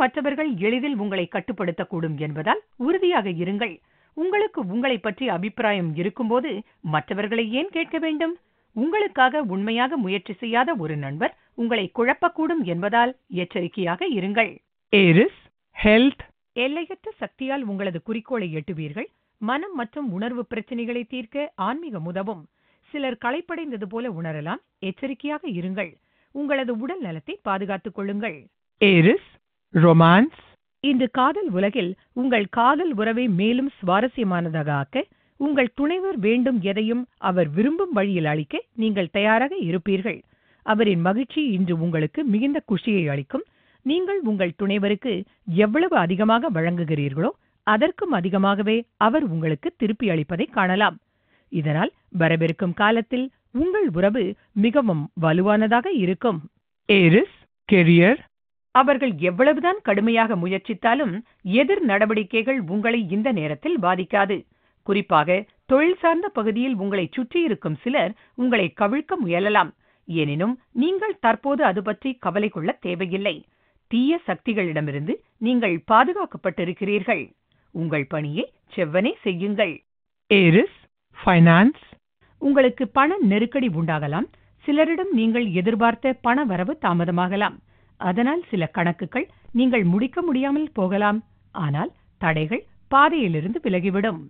மற்றவர்கள் எளிதில் உங்களை கட்டுப்படுத்தக்கூடும் என்பதால் உறுதியாக இருங்கள். உங்களுக்கு உங்களை பற்றி அபிப்பிராயம் இருக்கும்போது மற்றவர்களை ஏன் கேட்க வேண்டும்? உங்களுக்காக உண்மையாக முயற்சி செய்யாத ஒரு நண்பர் உங்களை குழப்பக்கூடும் என்பதால் எச்சரிக்கையாக இருங்கள். ஏரிஸ் ஹெல்த் எல்லையற்ற சக்தியால் உங்களது குறிக்கோளை எட்டுவீர்கள். மனம் மற்றும் உணர்வு பிரச்சனைகளை தீர்க்க ஆன்மீகம் உதவும். சிலர் களைப்படைந்தது போல உணரலாம். எச்சரிக்கையாக இருங்கள். உங்களது உடல் நலத்தை பாதுகாத்துக் கொள்ளுங்கள். Aries romance. இன்று காதல் உலகில் உங்கள் காதல் உறவை மேலும் சுவாரஸ்யமானதாக ஆக்க உங்கள் துணைவர் வேண்டும் எதையும் அவர் விரும்பும் வழியில் அளிக்க நீங்கள் தயாராக இருப்பீர்கள். அவரின் மகிழ்ச்சி இன்று உங்களுக்கு மிகுந்த குஷியை அளிக்கும். நீங்கள் உங்கள் துணைவருக்கு எவ்வளவு அதிகமாக வழங்குகிறீர்களோ அதற்கும் அதிகமாகவே அவர் உங்களுக்கு திருப்பி அளிப்பதை காணலாம். இதனால் வரவிருக்கும் காலத்தில் உங்கள் உறவு மிகவும் வலுவானதாக இருக்கும். ஏரிஸ் கெரியர் அவர்கள் எவ்வளவுதான் கடுமையாக முயற்சித்தாலும் எதிர் நடவடிக்கைகள் உங்களை இந்த நேரத்தில் பாதிக்காது. குறிப்பாக தொழில் சார்ந்த பகுதியில் உங்களை சுற்றியிருக்கும் சிலர் உங்களை கவிழ்க்க முயலலாம். எனினும் நீங்கள் தற்போது அது பற்றி கவலை கொள்ள தேவையில்லை. தீய சக்திகளிடமிருந்து நீங்கள் பாதுகாக்கப்பட்டிருக்கிறீர்கள். உங்கள் பணியை செவ்வனே செய்யுங்கள். ஏரிஸ் ஃபைனான்ஸ் உங்களுக்கு பண நெருக்கடி உண்டாகலாம். சிலரிடம் நீங்கள் எதிர்பார்த்த பண வரவு தாமதமாகலாம். அதனால் சில கணக்குகள் நீங்கள் முடிக்க முடியாமல் போகலாம். ஆனால் தடைகள் பாதையிலிருந்து விலகிவிடும்.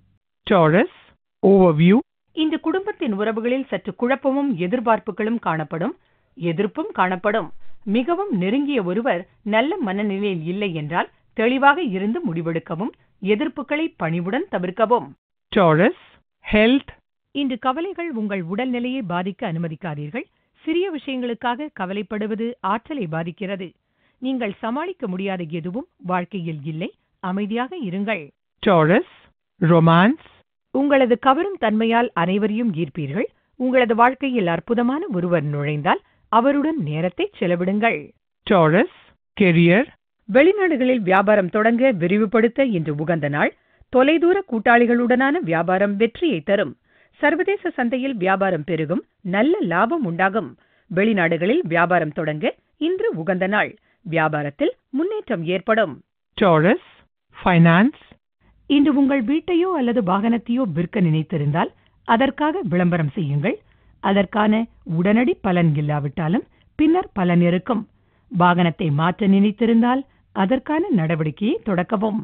டாரஸ் ஓவர்வியூ இந்த குடும்பத்தின் உறவுகளில் சற்று குழப்பமும் எதிர்பார்ப்புகளும் காணப்படும். எதிர்ப்பும் காணப்படும். மிகவும் நெருங்கிய ஒருவர் நல்ல மனநிலையில் இல்லை என்றால் தெளிவாக இருந்து முடிவெடுக்கவும் எதிர்ப்புகளை பணிவுடன் தவிர்க்கவும். டாரஸ் ஹெல்த் இன்று கவலைகள் உங்கள் உடல்நிலையை பாதிக்க அனுமதிக்காதீர்கள். சிறிய விஷயங்களுக்காக கவலைப்படுவது ஆற்றலை பாதிக்கிறது. நீங்கள் சமாளிக்க முடியாத எதுவும் வாழ்க்கையில் இல்லை. அமைதியாக இருங்கள். டாரஸ் ரொமான்ஸ் உங்களது கவரும் தன்மையால் அனைவரையும் ஈர்ப்பீர்கள். உங்களது வாழ்க்கையில் அற்புதமான ஒருவர் நுழைந்தால் அவருடன் நேரத்தை செலவிடுங்கள். டாரஸ் கெரியர் வெளிநாடுகளில் வியாபாரம் தொடங்க விரிவுபடுத்த இன்று உகந்த நாள். தொலைதூர கூட்டாளிகளுடனான வியாபாரம் வெற்றியை தரும். சர்வதேச சந்தையில் வியாபாரம் பெருகும் நல்ல லாபம் உண்டாகும். வெளிநாடுகளில் வியாபாரம் தொடங்க இன்று உகந்த நாள். வியாபாரத்தில் முன்னேற்றம் ஏற்படும். டாரஸ் ஃபைனான்ஸ் இன்று உங்கள் வீட்டையோ அல்லது வாகனத்தையோ விற்க நினைத்திருந்தால் அதற்காக விளம்பரம் செய்யுங்கள். அதற்கான உடனடி பலன் இல்லாவிட்டாலும் பின்னர் பலன் இருக்கும். வாகனத்தை மாற்ற நினைத்திருந்தால் அதற்கான நடவடிக்கையை தொடக்கவும்.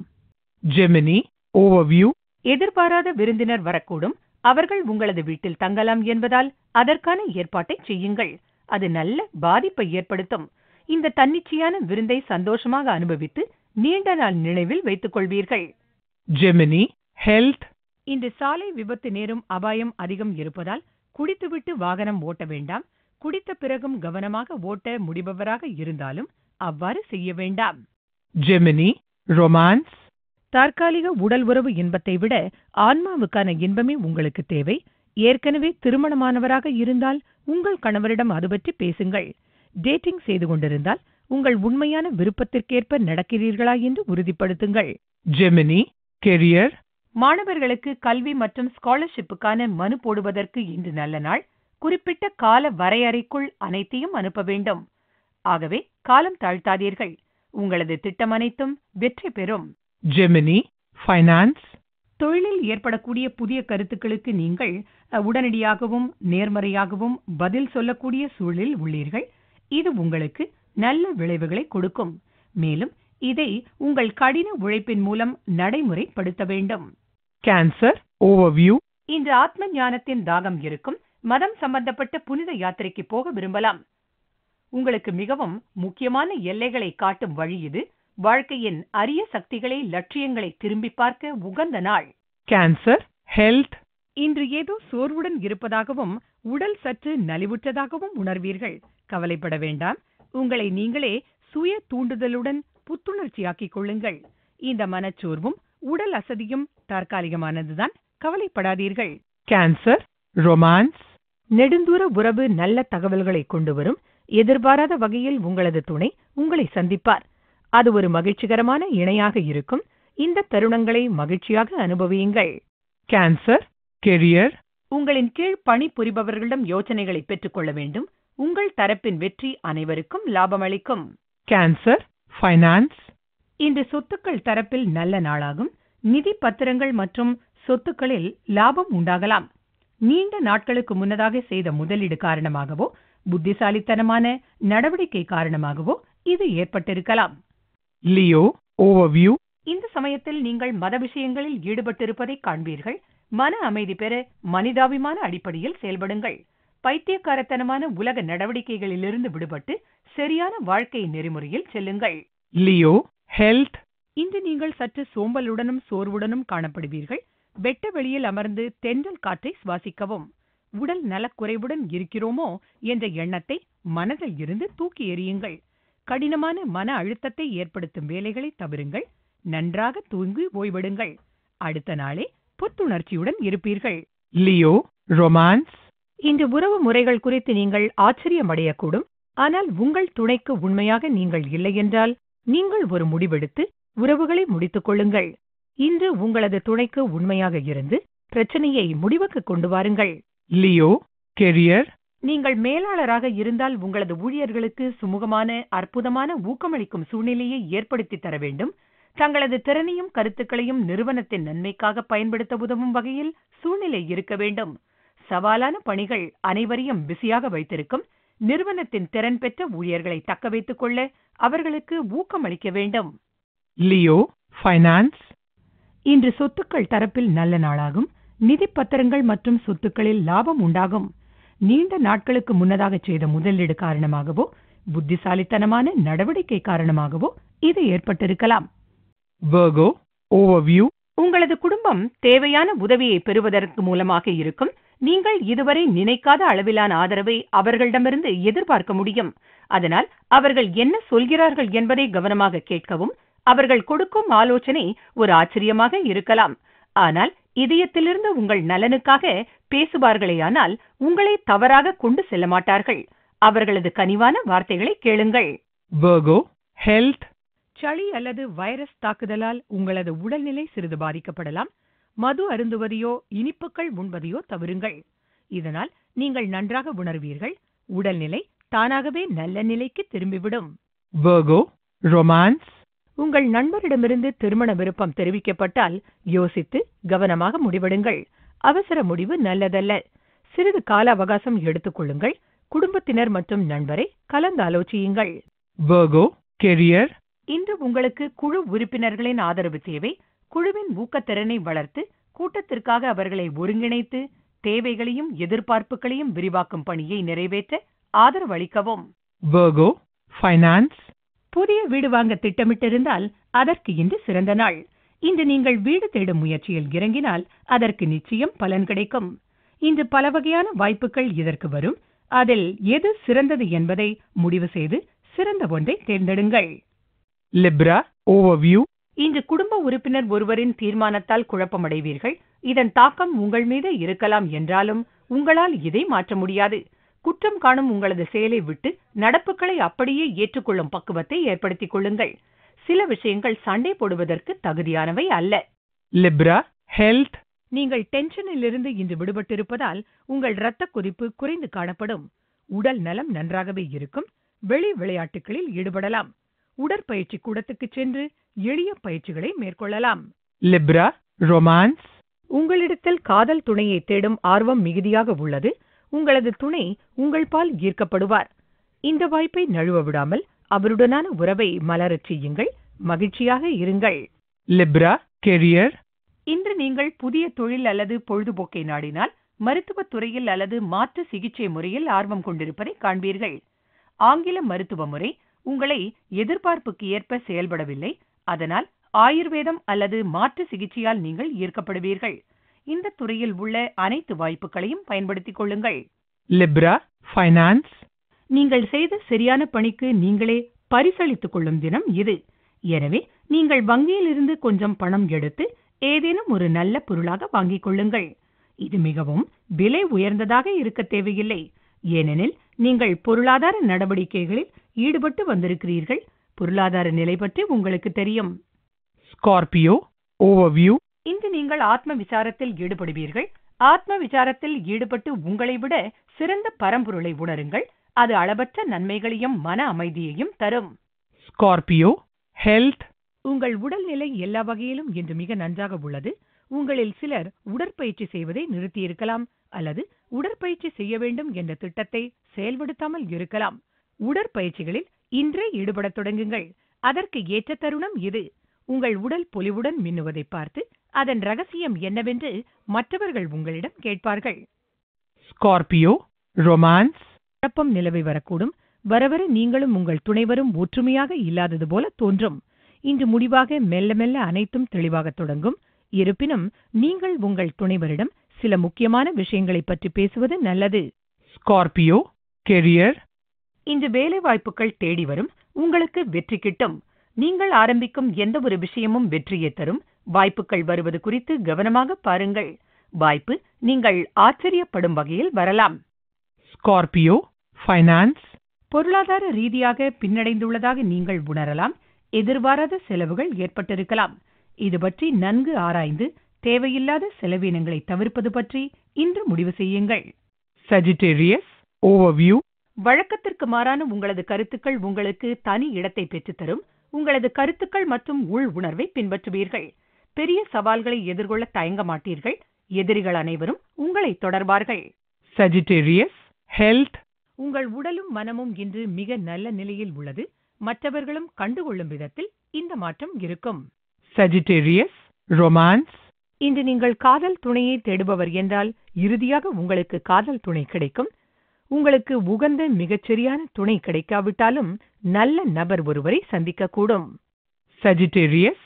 ஜெமினி ஓவர்வியூ எதிர்பாராத விருந்தினர் வரக்கூடும். அவர்கள் உங்களது வீட்டில் தங்கலாம் என்பதால் அதற்கான ஏற்பாட்டை செய்யுங்கள். அது நல்ல பாதிப்பை ஏற்படுத்தும். இந்த தன்னிச்சையான விருந்தை சந்தோஷமாக அனுபவித்து நீண்ட நாள் நினைவில் வைத்துக் கொள்வீர்கள். ஜெமினி ஹெல்த் இன்று சாலை விபத்து நேரும் அபாயம் அதிகம் இருப்பதால் குடித்துவிட்டு வாகனம் ஓட்ட வேண்டாம். குடித்த பிறகும் கவனமாக ஓட்ட முடிபவராக இருந்தாலும் அவ்வாறு செய்ய வேண்டாம். ஜெமினி ரொமான்ஸ் தற்காலிக உடல் உறவு இன்பத்தை விட ஆன்மாவுக்கான இன்பமே உங்களுக்கு தேவை. ஏற்கனவே திருமணமானவராக இருந்தால் உங்கள் கணவரிடம் அது பற்றி பேசுங்கள். டேட்டிங் செய்து கொண்டிருந்தால் உங்கள் உண்மையான விருப்பத்திற்கேற்ப நடக்கிறீர்களா என்று உறுதிப்படுத்துங்கள். ஜெமினி கெரியர் மாணவர்களுக்கு கல்வி மற்றும் ஸ்காலர்ஷிப்புக்கான மனு போடுவதற்கு இன்று நல்ல நாள். குறிப்பிட்ட கால வரையறைக்குள் அனைத்தையும் அனுப்ப வேண்டும். ஆகவே காலம் தாழ்த்தாதீர்கள். உங்களது திட்டம் அனைத்தும் வெற்றி பெறும். ஜெமினி ஃபைனான்ஸ் தொழிலில் ஏற்படக்கூடிய புதிய கருத்துக்களுக்கு நீங்கள் உடனடியாகவும் நேர்மறையாகவும் பதில் சொல்லக்கூடிய சூழலில் உள்ளீர்கள். இது உங்களுக்கு நல்ல விளைவுகளை கொடுக்கும். மேலும் இதை உங்கள் கடின உழைப்பின் மூலம் நடைமுறைப்படுத்த வேண்டும். கேன்சர் ஓவர்வியூ இன்று ஆத்ம ஞானத்தின் தாகம் இருக்கும் மதம் சம்பந்தப்பட்ட புனித யாத்திரைக்கு போக விரும்பலாம். உங்களுக்கு மிகவும் முக்கியமான எல்லைகளை காட்டும் வழி இது. வாழ்க்கையின் அரிய சக்திகளை லட்சியங்களை திரும்பி பார்க்க உகந்த நாள். கேன்சர் ஹெல்த் இன்று ஏதோ சோர்வுடன் இருப்பதாகவும் உடல் சற்று நலிவுற்றதாகவும் உணர்வீர்கள். கவலைப்பட வேண்டாம். உங்களை நீங்களே சுய தூண்டுதலுடன் புத்துணர்ச்சியாக்கிக் கொள்ளுங்கள். இந்த மனச்சோர்வும் உடல் அசதியும் தற்காலிகமானதுதான். கவலைப்படாதீர்கள். கேன்சர் ரொமான்ஸ் நெடுந்தூர உறவு நல்ல தகவல்களை கொண்டு வரும். எதிர்பாராத வகையில் உங்களது துணை உங்களை சந்திப்பார். அது ஒரு மகிழ்ச்சிகரமான இணையாக இருக்கும். இந்த தருணங்களை மகிழ்ச்சியாக அனுபவியுங்கள். கேன்சர் கெரியர் உங்களின் கீழ் பணிபுரிபவர்களிடம் யோசனைகளை பெற்றுக்கொள்ள வேண்டும். உங்கள் தரப்பின் வெற்றி அனைவருக்கும் லாபமளிக்கும். கேன்சர் ஃபைனான்ஸ் இன்று சொத்துக்கள் தரப்பில் நல்ல நாளாகும். நிதி பத்திரங்கள் மற்றும் சொத்துக்களில் லாபம் உண்டாகலாம். நீண்ட நாட்களுக்கு முன்னதாக செய்த முதலீடு காரணமாகவோ புத்திசாலித்தனமான நடவடிக்கை காரணமாகவோ இது ஏற்பட்டிருக்கலாம். Leo, overview, இந்த சமயத்தில் நீங்கள் மத விஷயங்களில் ஈடுபட்டிருப்பதை காண்பீர்கள். மன அமைதி பெற மனிதாபிமான அடிப்படையில் செயல்படுங்கள். பைத்தியக்காரத்தனமான உலக நடவடிக்கைகளிலிருந்து விடுபட்டு சரியான வாழ்க்கை நெறிமுறையில் செல்லுங்கள். Leo, health, இன்று நீங்கள் சற்று சோம்பலுடனும் சோர்வுடனும் காணப்படுவீர்கள். வெட்ட வெளியில் அமர்ந்து தென்றல் காற்றை சுவாசிக்கவும். உடல் நலக்குறைவுடன் இருக்கிறோமோ என்ற எண்ணத்தை மனதில் இருந்து தூக்கி எறியுங்கள். கடினமான மன அழுத்தத்தை ஏற்படுத்தும் வேலைகளை தவிருங்கள் நன்றாக தூங்கி ஓய்வெடுங்கள். அடுத்த நாளே புத்துணர்ச்சியுடன் இருப்பீர்கள். Leo, romance, இன்று உறவு முறைகள் குறித்து நீங்கள் ஆச்சரியமடையக்கூடும். ஆனால் உங்கள் துணைக்கு உண்மையாக நீங்கள் இல்லையென்றால் நீங்கள் ஒரு முடிவெடுத்து உறவுகளை முடித்துக் கொள்ளுங்கள். இன்று உங்களது துணைக்கு உண்மையாக இருந்து பிரச்சனையை முடிவுக்கு கொண்டு வாருங்கள். Leo, career, நீங்கள் மேலாளராக இருந்தால் உங்களது ஊழியர்களுக்கு சுமூகமான அற்புதமான ஊக்கமளிக்கும் சூழ்நிலையை ஏற்படுத்தி தர வேண்டும். தங்களது திறனையும் கருத்துக்களையும் நிறுவனத்தின் நன்மைக்காக பயன்படுத்த உதவும் வகையில் சூழ்நிலை இருக்க வேண்டும். சவாலான பணிகள் அனைவரையும் பிஸியாக வைத்திருக்கும். நிறுவனத்தின் திறன் பெற்ற ஊழியர்களை தக்க வைத்துக் கொள்ள அவர்களுக்கு ஊக்கமளிக்க வேண்டும். Leo, finance, இன்று சொத்துக்கள் தரப்பில் நல்ல நாளாகும். நிதி பத்திரங்கள் மற்றும் சொத்துக்களில் லாபம் உண்டாகும். நீண்ட நாட்களுக்கு முன்னதாக செய்த முதலீடு காரணமாகவோ புத்திசாலித்தனமான நடவடிக்கை காரணமாகவோ இது ஏற்பட்டிருக்கலாம். Overview, உங்களது குடும்பம் தேவையான உதவியை பெறுவதற்கு மூலமாக இருக்கும். நீங்கள் இதுவரை நினைக்காத அளவிலான ஆதரவை அவர்களிடமிருந்து எதிர்பார்க்க முடியும். அதனால் அவர்கள் என்ன சொல்கிறார்கள் என்பதை கவனமாக கேட்கவும் அவர்கள் கொடுக்கும் ஆலோசனை ஒரு ஆச்சரியமாக இருக்கலாம். ஆனால் இதயத்திலிருந்து உங்கள் நலனுக்காக பேசுவார்களேயானால் உங்களை தவறாக கொண்டு செல்ல மாட்டார்கள் அவர்களது கனிவான வார்த்தைகளை கேளுங்கள். Virgo, health, சளி அல்லது வைரஸ் தாக்குதலால் உங்களது உடல்நிலை சிறிது பாதிக்கப்படலாம். மது அருந்துவதையோ இனிப்புகள் உண்பதையோ தவிருங்கள். இதனால் நீங்கள் நன்றாக உணர்வீர்கள். உடல்நிலை தானாகவே நல்ல நிலைக்கு திரும்பிவிடும். Virgo, romance, உங்கள் நண்பரிடமிருந்து திருமண விருப்பம் தெரிவிக்கப்பட்டால் யோசித்து கவனமாக முடிவெடுங்கள். அவசர முடிவு நல்லதல்ல. சிறிது கால அவகாசம் எடுத்துக் கொள்ளுங்கள். குடும்பத்தினர் மற்றும் நண்பரை கலந்தாலோசியுங்கள் career, இன்று உங்களுக்கு குழு உறுப்பினர்களின் ஆதரவு தேவை. குழுவின் ஊக்கத்திறனை வளர்த்து கூட்டத்திற்காக அவர்களை ஒருங்கிணைத்து தேவைகளையும் எதிர்பார்ப்புகளையும் விரிவாக்கும் பணியை நிறைவேற்ற ஆதரவு அளிக்கவும் Virgo, finance, புதிய வீடு வாங்க திட்டமிட்டிருந்தால் அதற்கு இன்று சிறந்த நாள். இன்று நீங்கள் வீடு தேடும் முயற்சியில் இறங்கினால் அதற்கு நிச்சயம் பலன் கிடைக்கும். இன்று பல வகையான வாய்ப்புகள் இதற்கு வரும். அதில் எது சிறந்தது என்பதை முடிவு செய்து சிறந்த ஒன்றை தேர்ந்தெடுங்கள். Libra, overview, இன்று குடும்ப உறுப்பினர் ஒருவரின் தீர்மானத்தால் குழப்பமடைவீர்கள். இதன் தாக்கம் உங்கள் மீது இருக்கலாம் என்றாலும் உங்களால் இதை மாற்ற முடியாது. குற்றம் காணும் உங்களது செயலை விட்டு நடப்புகளை அப்படியே ஏற்றுக்கொள்ளும் பக்குவத்தை ஏற்படுத்திக் கொள்ளுங்கள். சில விஷயங்கள் சண்டை போடுவதற்கு தகுதியானவை அல்ல. Libra, health, நீங்கள் டென்ஷனிலிருந்து இன்று விடுபட்டிருப்பதால் உங்கள் இரத்த கொதிப்பு குறைந்து காணப்படும். உடல் நலம் நன்றாகவே இருக்கும். வெளி விளையாட்டுகளில் ஈடுபடலாம். உடற்பயிற்சி கூடத்துக்குச் சென்று எளிய பயிற்சிகளை மேற்கொள்ளலாம். Libra, romance, உங்களிடத்தில் காதல் துணையை தேடும் ஆர்வம் மிகுதியாக உள்ளது. உங்களது துணை உங்கள் பால் ஈர்க்கப்படுவார். இந்த வாய்ப்பை நழுவ விடாமல் அவருடனான உறவை மலரச் செய்யுங்கள். மகிழ்ச்சியாக இருங்கள். Libra, career, இன்று நீங்கள் புதிய தொழில் அல்லது பொழுதுபோக்கை நாடினால் மருத்துவத் துறையில் அல்லது மாற்று சிகிச்சை முறையில் ஆர்வம் கொண்டிருப்பதை காண்பீர்கள். ஆங்கில மருத்துவ முறை உங்களை எதிர்பார்ப்புக்கு ஏற்ப செயல்படவில்லை. அதனால் ஆயுர்வேதம் அல்லது மாற்று சிகிச்சையால் நீங்கள் ஈர்க்கப்படுவீர்கள். இந்த துறையில் உள்ள அனைத்து வாய்ப்புகளையும் பயன்படுத்திக் கொள்ளுங்கள். Libra, finance, நீங்கள் செய்த சரியான பணிக்கு நீங்களே பரிசளித்துக் கொள்ளும் தினம் இது. எனவே நீங்கள் வங்கியிலிருந்து கொஞ்சம் பணம் எடுத்து ஏதேனும் ஒரு நல்ல பொருளாக வாங்கிக் கொள்ளுங்கள். இது மிகவும் விலை உயர்ந்ததாக இருக்க தேவையில்லை. ஏனெனில் நீங்கள் பொருளாதார நடவடிக்கைகளில் ஈடுபட்டு வந்திருக்கிறீர்கள். பொருளாதார நிலை பற்றி உங்களுக்கு தெரியும். Scorpio, overview, இன்று நீங்கள் ஆத்ம விசாரத்தில் ஈடுபடுவீர்கள். ஆத்ம விசாரத்தில் ஈடுபட்டு உங்களை விட சிறந்த பரம்பொருளை உணருங்கள். அது அளவற்ற நன்மைகளையும் மன அமைதியையும் தரும். Scorpio, health, உங்கள் உடல்நிலை எல்லா வகையிலும் இன்று மிக நன்றாக உள்ளது. உங்களில் சிலர் உடற்பயிற்சி செய்வதை நிறுத்தியிருக்கலாம் அல்லது உடற்பயிற்சி செய்ய வேண்டும் என்ற திட்டத்தை செயல்படுத்தாமல் இருக்கலாம். உடற்பயிற்சிகளில் இன்றே ஈடுபடத் தொடங்குங்கள். அதற்கு ஏற்ற தருணம் இது. உங்கள் உடல் பொலிவுடன் மின்னுவதை பார்த்து அதன் ரகசியம் என்னவென்று மற்றவர்கள் உங்களிடம் கேட்பார்கள். Scorpio, romance, குழப்பம் நிலவை வரக்கூடும். வரவர நீங்களும் உங்கள் துணைவரும் ஒற்றுமையாக இல்லாதது போல தோன்றும். இன்று முடிவாக மெல்ல மெல்ல அனைத்தும் தெளிவாகத் தொடங்கும். இருப்பினும் நீங்கள் உங்கள் துணைவரிடம் சில முக்கியமான விஷயங்களைப் பற்றி பேசுவது நல்லது. Scorpio, career, இன்று வேலை வாய்ப்புகள் தேடி வரும். உங்களுக்கு வெற்றி கிட்டும். நீங்கள் ஆரம்பிக்கும் எந்த ஒரு விஷயமும் வெற்றியை தரும். வாய்ப்புகள் வருவது குறித்து கவனமாக பாருங்கள். வாய்ப்பு நீங்கள் ஆச்சரியப்படும் வகையில் வரலாம். Scorpio, finance, பொருளாதார ரீதியாக பின்னடைந்துள்ளதாக நீங்கள் உணரலாம். எதிர்பாராத செலவுகள் ஏற்பட்டிருக்கலாம். இது பற்றி நன்கு ஆராய்ந்து தேவையில்லாத செலவினங்களை தவிர்ப்பது பற்றி இன்று முடிவு செய்யுங்கள். Sagittarius, overview, வழக்கத்திற்கு மாறான உங்களது கருத்துக்கள் உங்களுக்கு தனி இடத்தை பெற்றுத்தரும். உங்களது கருத்துக்கள் மற்றும் உள் உணர்வை பின்பற்றுவீர்கள். பெரிய சவால்களை எதிர்கொள்ள தயங்க மாட்டீர்கள். எதிரிகள் அனைவரும் உங்களை தொடர்பார்கள் Sagittarius, health, உங்கள் உடலும் மனமும் இன்று மிக நல்ல நிலையில் உள்ளது. மற்றவர்களும் கண்டுகொள்ளும் விதத்தில் இந்த மாற்றம் இருக்கும். Sagittarius, romance, இன்று நீங்கள் காதல் துணையை தேடுபவர் என்றால் இறுதியாக உங்களுக்கு காதல் துணை கிடைக்கும். உங்களுக்கு உகந்த மிகச்சரியான துணை கிடைக்காவிட்டாலும் நல்ல நபர் ஒருவரை சந்திக்கக்கூடும். Sagittarius,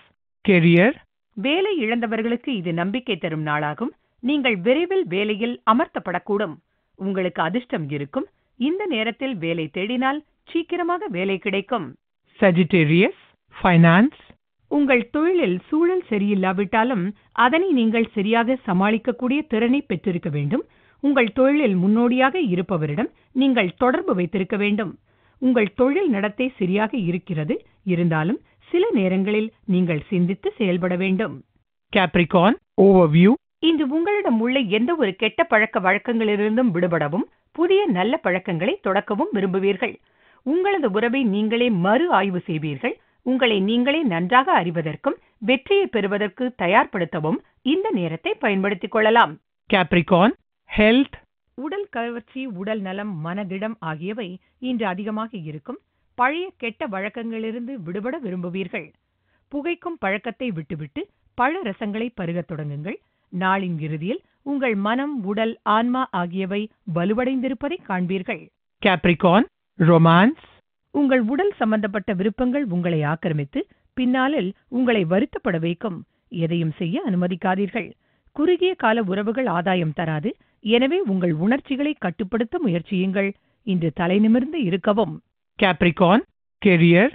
career, வேலை இழந்தவர்களுக்கு இது நம்பிக்கை தரும் நாளாகும். நீங்கள் விரைவில் வேலையில் அமர்த்தப்படக்கூடும். உங்களுக்கு அதிர்ஷ்டம் இருக்கும். இந்த நேரத்தில் வேலை தேடினால் சீக்கிரமாக வேலை கிடைக்கும். Sagittarius, finance, உங்கள் தொழிலில் சூழல் சரியில்லாவிட்டாலும் அதனை நீங்கள் சரியாக சமாளிக்கக்கூடிய திறனை பெற்றிருக்க வேண்டும். உங்கள் தொழிலில் முன்னோடியாக இருப்பவரிடம் நீங்கள் தொடர்பு வைத்திருக்க வேண்டும். உங்கள் தொழில் நடத்தை சரியாக இருக்கிறது. இருந்தாலும் சில நேரங்களில் நீங்கள் சிந்தித்து செயல்பட வேண்டும். Capricorn, overview, இன்று உங்களிடம் உள்ள எந்த ஒரு கெட்ட பழக்க வழக்கங்களிலிருந்தும் விடுபடவும் புதிய நல்ல பழக்கங்களை தொடக்கவும் விரும்புவீர்கள். உங்களது உறவை நீங்களே மறு ஆய்வு செய்வீர்கள். உங்களை நீங்களே நன்றாக அறிவதற்கும் வெற்றியை பெறுவதற்கு தயார்படுத்தவும் இந்த நேரத்தை பயன்படுத்திக் கொள்ளலாம். Capricorn, health, உடல் கவர்ச்சி உடல் நலம் மனதிடம் ஆகியவை இன்று அதிகமாக இருக்கும். பழைய கெட்ட வழக்கங்களிலிருந்து விடுபட விரும்புவீர்கள். புகைக்கும் பழக்கத்தை விட்டுவிட்டு பழ ரசங்களை பருகத் தொடங்குங்கள். நாளின் இறுதியில் உங்கள் மனம் உடல் ஆன்மா ஆகியவை வலுவடைந்திருப்பதை காண்பீர்கள். Capricorn, romance, உங்கள் உடல் சம்பந்தப்பட்ட விருப்பங்கள் உங்களை ஆக்கிரமித்து பின்னாளில் உங்களை வருத்தப்பட வைக்கும். எதையும் செய்ய அனுமதிக்காதீர்கள். குறுகிய கால உறவுகள் ஆதாயம் தராது. எனவே உங்கள் உணர்ச்சிகளை கட்டுப்படுத்த முயற்சியுங்கள். இன்று தலைநிமிர்ந்து இருக்கவும். Capricorn, career,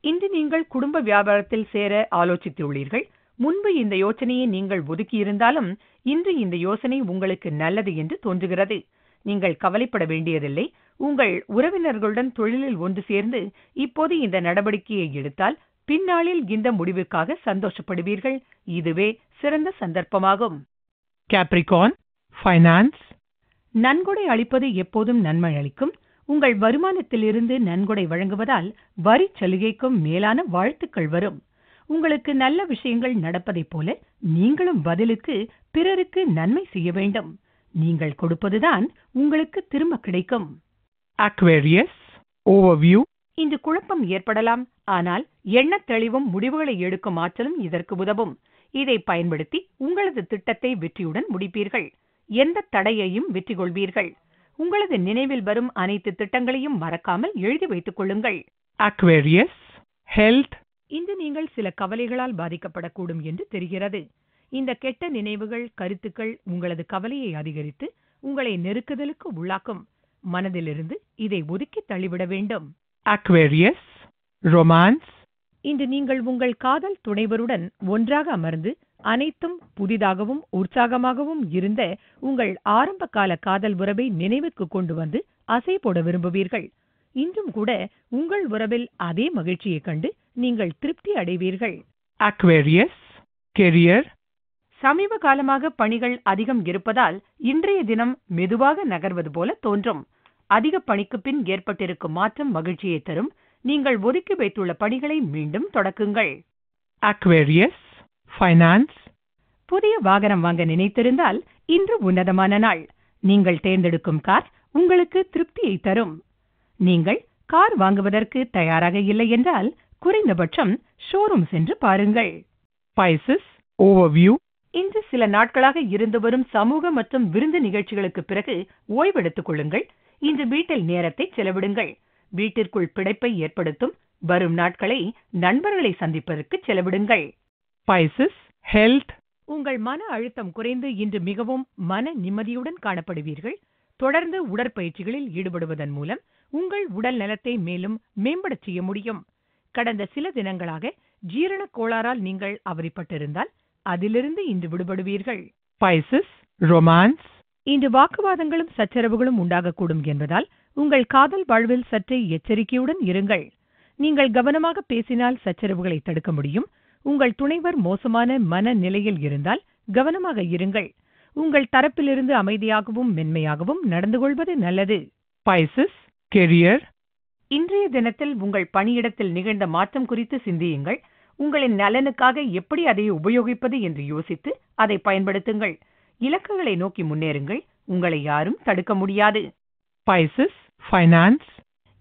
இன்று நீங்கள் குடும்ப வியாபாரத்தில் சேர ஆலோசித்துள்ளீர்கள். முன்பு இந்த யோசனையை நீங்கள் ஒதுக்கியிருந்தாலும் இன்று இந்த யோசனை உங்களுக்கு நல்லது என்று தோன்றுகிறது. நீங்கள் கவலைப்பட வேண்டியதில்லை. உங்கள் உறவினர்களுடன் தொழிலில் ஒன்று சேர்ந்து இப்போது இந்த நடவடிக்கையை எடுத்தால் பின்னாளில் இந்த முடிவுக்காக சந்தோஷப்படுவீர்கள். இதுவே சிறந்த சந்தர்ப்பமாகும். Capricorn, finance, நன்கொடை அளிப்பது எப்போதும் நன்மை அளிக்கும். உங்கள் வருமானத்திலிருந்து நன்கொடை வழங்குவதால் வரிச் சலுகைக்கும் மேலான வாழ்த்துக்கள் வரும். உங்களுக்கு நல்ல விஷயங்கள் நடப்பதைப் போல நீங்களும் பதிலுக்கு பிறருக்கு நன்மை செய்ய வேண்டும். நீங்கள் கொடுப்பதுதான் உங்களுக்கு திரும்ப கிடைக்கும். Aquarius, overview, இன்று குழப்பம் ஏற்படலாம். ஆனால் எண்ணத் தெளிவும் முடிவுகளை எடுக்கும் ஆற்றலும் இதற்கு உதவும். இதை பயன்படுத்தி உங்களது திட்டத்தை வெற்றியுடன் முடிப்பீர்கள். எந்த தடையையும் வெற்றி கொள்வீர்கள் உங்களது நினைவில் வரும் அனைத்து திட்டங்களையும் மறக்காமல் எழுதி வைத்துக் கொள்ளுங்கள். Aquarius, health, இன்று நீங்கள் சில கவலைகளால் பாதிக்கப்படக்கூடும் என்று தெரிகிறது. இந்த கெட்ட நினைவுகள் கருத்துக்கள் உங்களது கவலையை அதிகரித்து உங்களை நெருக்குதலுக்கு உள்ளாக்கும். மனதிலிருந்து இதை ஒதுக்கி தள்ளிவிட வேண்டும். Aquarius, romance, இன்று நீங்கள் உங்கள் காதல் துணைவருடன் ஒன்றாக அமர்ந்து அனைத்தும் புதிதாகவும் உற்சாகமாகவும் இருந்த உங்கள் ஆரம்பகால காதல் உறவை நினைவுக்கு கொண்டு வந்து அசை போட விரும்புவீர்கள். இன்றும் கூட உங்கள் உறவில் அதே மகிழ்ச்சியைக் கண்டு நீங்கள் திருப்தி அடைவீர்கள். Aquarius, career, சமீப காலமாக பணிகள் அதிகம் இருப்பதால் இன்றைய தினம் மெதுவாக நகர்வது போல தோன்றும். அதிக பணிக்கு பின் ஏற்பட்டிருக்கும் மாற்றம் மகிழ்ச்சியை தரும். நீங்கள் ஒதுக்கி வைத்துள்ள பணிகளை மீண்டும் தொடக்குங்கள். Aquarius, finance, புதிய வாகனம் வாங்க நினைத்திருந்தால் இன்று உன்னதமான நாள். நீங்கள் தேர்ந்தெடுக்கும் கார் உங்களுக்கு திருப்தியை தரும். நீங்கள் கார் வாங்குவதற்கு தயாராக இல்லை என்றால் குறைந்தபட்சம் ஷோரூம் சென்று பாருங்கள். Pisces, overview, இன்று சில நாட்களாக இருந்து வரும் சமூக மற்றும் விருந்து நிகழ்ச்சிகளுக்கு பிறகு ஓய்வெடுத்துக் கொள்ளுங்கள். இன்று வீட்டில் நேரத்தை செலவிடுங்கள். வீட்டிற்குள் பிழைப்பை ஏற்படுத்தும் வரும் நாட்களை நண்பர்களை சந்திப்பதற்கு செலவிடுங்கள். Pisces, health, உங்கள் மன அழுத்தம் குறைந்து இன்று மிகவும் மன நிம்மதியுடன் காணப்படுவீர்கள். தொடர்ந்து உடற்பயிற்சிகளில் ஈடுபடுவதன் மூலம் உங்கள் உடல் நலத்தை மேலும் மேம்படச் செய்ய முடியும். கடந்த சில தினங்களாக ஜீரண கோளாறால் நீங்கள் அவதிப்பட்டிருந்தால் அதிலிருந்து இன்று விடுபடுவீர்கள். Pisces, romance, இன்று வாக்குவாதங்களும் சச்சரவுகளும் உண்டாகக்கூடும் என்பதால் உங்கள் காதல் வாழ்வில் சற்றே எச்சரிக்கையுடன் இருங்கள். நீங்கள் கவனமாக பேசினால் சச்சரவுகளை தடுக்க முடியும். உங்கள் துணைவர் மோசமான மன நிலையில் இருந்தால் கவனமாக இருங்கள். உங்கள் தரப்பிலிருந்து அமைதியாகவும் மென்மையாகவும் நடந்து கொள்வது நல்லது. Pisces, career, இன்றைய தினத்தில் உங்கள் பணியிடத்தில் நிகழ்ந்த மாற்றம் குறித்து சிந்தியுங்கள். உங்களின் நலனுக்காக எப்படி அதை உபயோகிப்பது என்று யோசித்து அதை பயன்படுத்துங்கள். இலக்குகளை நோக்கி முன்னேறுங்கள். உங்களை யாரும் தடுக்க முடியாது. Pisces, finance,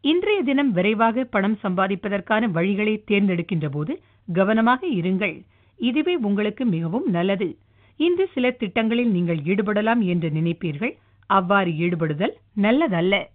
இன்றைய தினம் விரைவாக பணம் சம்பாதிப்பதற்கான வழிகளை தேர்ந்தெடுக்கின்ற போது கவனமாக இருங்கள். இதுவே உங்களுக்கு மிகவும் நல்லது. இன்று சில திட்டங்களில் நீங்கள் ஈடுபடலாம் என்று நினைப்பீர்கள். அவ்வாறு ஈடுபடுதல் நல்லதல்ல.